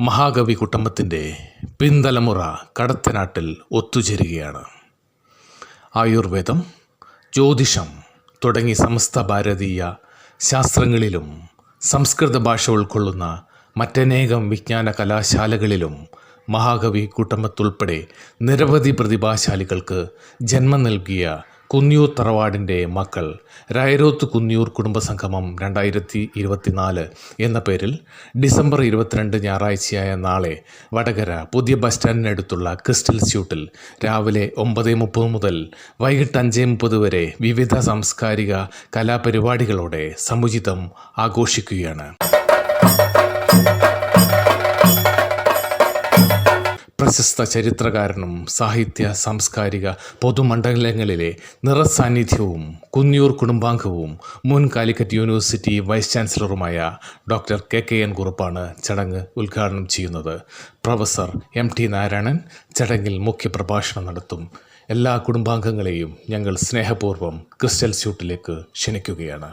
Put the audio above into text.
മഹാകവി കുട്ടമ്പത്തിന്റെ പിന്തലമുറ കടത്തനാട്ടിൽ ഒത്തുചേരുകയാണ്. ആയുർവേദം ജ്യോതിഷം തുടങ്ങി സമസ്ത ഭാരതീയ ശാസ്ത്രങ്ങളിലും സംസ്കൃത ഭാഷ ഉൾക്കൊള്ളുന്ന മറ്റനേകം വിജ്ഞാന കലാശാലകളിലും മഹാകവി കുട്ടമ്പത്തുൾപ്പെടെ നിരവധി പ്രതിഭാശാലികൾക്ക് ജന്മം നൽകിയ കുന്നിയൂർ തറവാടിന്റെ മക്കൾ രായരോത്ത് കുന്നിയൂർ കുടുംബസംഗമം രണ്ടായിരത്തി ഇരുപത്തിനാല് എന്ന പേരിൽ ഡിസംബർ ഇരുപത്തിരണ്ട് ഞായറാഴ്ചയായ നാളെ വടകര പുതിയ ബസ് സ്റ്റാൻഡിനടുത്തുള്ള ക്രിസ്റ്റൽ സ്യൂട്ടിൽ രാവിലെ ഒമ്പത് മുപ്പത് മുതൽ വൈകിട്ട് അഞ്ച് മുപ്പത് വരെ വിവിധ സാംസ്കാരിക കലാപരിപാടികളോടെ സമുചിതം ആഘോഷിക്കുകയാണ്. പ്രശസ്ത ചരിത്രകാരനും സാഹിത്യ സാംസ്കാരിക പൊതുമണ്ഡലങ്ങളിലെ നിറസാന്നിധ്യവും കുന്നിയൂർ കുടുംബാംഗവും മുൻ കാലിക്കറ്റ് യൂണിവേഴ്സിറ്റി വൈസ് ചാൻസലറുമായ ഡോക്ടർ കെ കെ എൻ കുറുപ്പാണ് ചടങ്ങ് ഉദ്ഘാടനം ചെയ്യുന്നത്. പ്രൊഫസർ എം ടി നാരായണൻ ചടങ്ങിൽ മുഖ്യപ്രഭാഷണം നടത്തും. എല്ലാ കുടുംബാംഗങ്ങളെയും ഞങ്ങൾ സ്നേഹപൂർവം ക്രിസ്റ്റൽ സ്യൂട്ടിലേക്ക് ക്ഷണിക്കുകയാണ്.